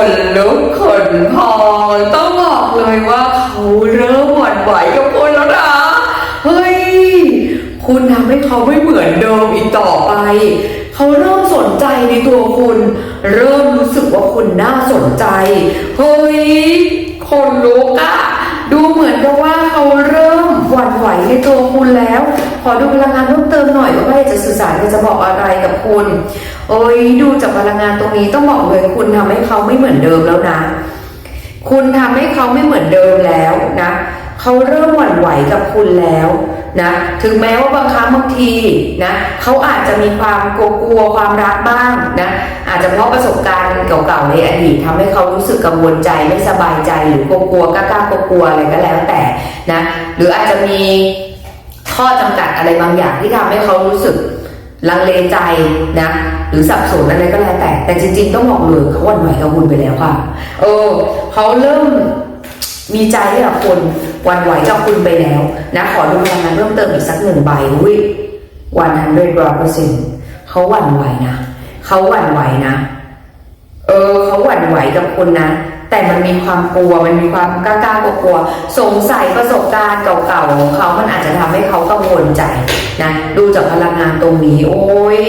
คนลุกคนพองต้องบอกเลยว่าเขาเริ่มหวั่นไหวกับคุณแล้วนะเฮ้ย คุณทำให้เขาไม่เหมือนเดิมอีกต่อไป เขาเริ่มสนใจในตัวคุณ เริ่มรู้สึกว่าคุณน่าสนใจ เฮ้ย คนลุกอะดูเหมือนกับว่าเขาเริ่ม หวั่ในตัวคุณแล้ว ขอดูพลังงานเพิ่มเติมหน่อยว่าจะสื่อสารจะบอกอะไรกับคุณ โอ้ยดูจากพลังงานตรงนี้ต้องบอกเลยคุณทำให้เขาไม่เหมือนเดิมแล้วนะ คุณทำให้เขาไม่เหมือนเดิมแล้วนะ เขาเริ่มหวั่นไหวกับคุณแล้วนะถึงแม้ว่าบางครั้งบางทีนะเขาอาจจะมีความกลัวๆความรักบ้างนะอาจจะเพราะประสบการณ์เก่าๆในอดีตทำให้เขารู้สึกกังวลใจไม่สบายใจหรือกลัวๆกล้าๆกลัวอะไรก็แล้วแต่นะหรืออาจจะมีข้อจำกัดอะไรบางอย่างที่ทำให้เขารู้สึกลังเลใจนะหรือสับสนอะไรก็แล้วแต่ แต่จริง ๆ ต้องบอกเลยเขาหวั่นไหวกับคุณไปแล้วค่ะ เออเขาเริ่ม มีใจให้กับคุณหวั่นไหวกับคุณไปแล้วนะขอดูพลังงานเพิ่มเติมอีกสักหนึ่งใบอุ้ยวันทันด้วยร้อยเปอร์เซ็นต์เขาหวั่นไหวนะเขาหวั่นไหวนะ เออเขาหวั่นไหวกับคุณนะแต่มันมีความกลัว มันมีความกล้ากล้ากลัวกลัว สงสัยประสบการณ์เก่าๆของเขา มันอาจจะทำให้เขากังวลใจนะ ดูจากพลังงานตรงนี้ โอ้ย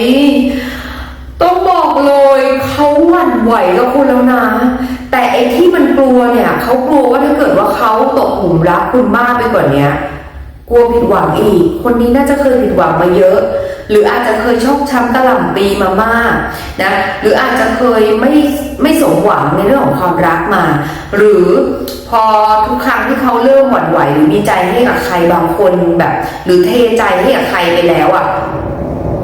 ต้องบอกเลยเขาหวั่นไหวกับคุณแล้วนะ แต่ไอ้ที่มันกลัวเนี่ยเขากลัวว่าถ้าเกิดว่าเขาตกหลุมรักคุณมากไปกว่านี้กลัวผิดหวังอีก คนนี้น่าจะเคยผิดหวังมาเยอะ หรืออาจจะเคยชอกช้ำกระหล่ำปีมามากนะหรืออาจจะเคยไม่ไม่สมหวังในเรื่องของความรักมา หรือพอทุกครั้งที่เขาเริ่มหวั่นไหวหรือมีใจให้กับใครบางคนแบบ หรือเทใจให้กับใครไปแล้วอะ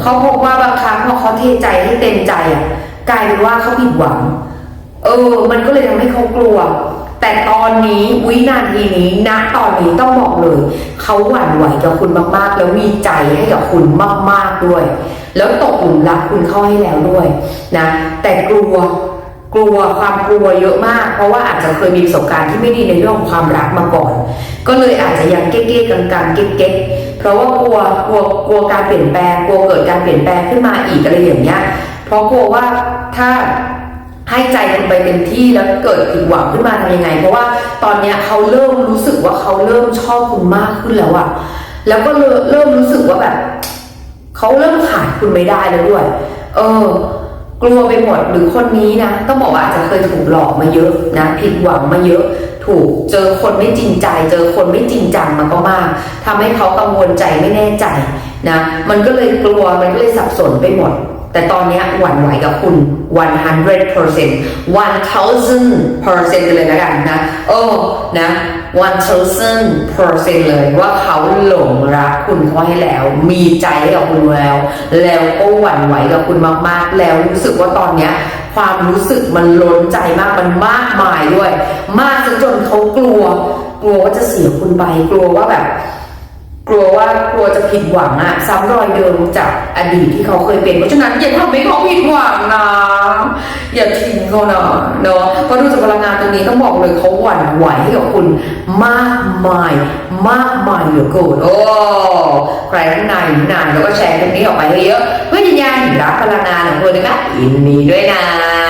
เขาพบว่าบางครั้งพอเขาเทใจให้เต็มใจอะกลายเป็นว่าเขาผิดหวัง เออ มันก็เลยทำให้เขากลัว แต่ตอนนี้วินาทีนี้ณตอนนี้ต้องบอกเลย เขาหวั่นไหวกับคุณมากๆ แล้วมีใจให้กับคุณมากๆด้วย แล้วตกหลุมรักคุณเข้าให้แล้วด้วยนะแต่กลัวกลัวความกลัวเยอะมาก เพราะว่าอาจจะเคยมีประสบการณ์ที่ไม่ดีในเรื่องของความรักมาก่อน ก็เลยอาจจะยังเก๊กๆกังๆเก๊กๆ ราะว่ากลัวกลัวกลัวการเปลี่ยนแปลงกลัวเกิดการเปลี่ยนแปลงขึ้นมาอีกอะไรอย่างเงี้ยเพราะกลัวว่าถ้าให้ใจคุณไปเต็มที่แล้วเกิดผิดหวังขึ้นมาทำยังไง เพราะว่าตอนเนี้ยเขาเริ่มรู้สึกว่าเขาเริ่มชอบคุณมากขึ้นแล้วอะแล้วก็เริ่มเริ่มรู้สึกว่าแบบเขาเริ่มขาดคุณไม่ได้แล้วด้วย เออกลัวไปหมดหรือคนนี้นะต้องบอกว่าอาจจะเคยถูกหลอกมาเยอะนะผิดหวังมาเยอะ ถูกเจอคนไม่จริงใจ เจอคนไม่จริงจังมาก็มากทำให้เขากังวลใจไม่แน่ใจนะมันก็เลยกลัวมันก็เลยสับสนไปหมด แต่ตอนเนี้ยหวั่นไหวกับคุณ 100% 1000%เลยแล้วกันนะเออนะ1000%เลยว่าเขาหลงรักคุณเขาให้แล้ว มีใจให้กับคุณแล้ว แล้วก็หวั่นไหวกับคุณมากๆ แล้วรู้สึกว่าตอนเนี้ย ความรู้สึกมันล้นใจมากมันมากมายด้วย มากจนจนเขากลัว กลัวว่าจะเสียคุณไปกลัวว่าแบบ กลัวว่ากลัวจะผิดหวังอะซ้ำรอยเดิมจากอดีตที่เขาเคยเป็นเพราะฉะนั้นอย่าทำให้เขาผิดหวังนะอย่าทิ้งเขานะเนาะเพราะดูจากพลังงานตรงนี้ต้องบอกเลยเขาหวั่นไหวให้กับคุณมากมาย มากมายเหลือเกินโอ้ใครข้างในหรือนานแล้วก็แชร์คลิปนี้ออกไปให้เยอะเพ รับพลังงานของคุณนะคะยินดีด้วยนะ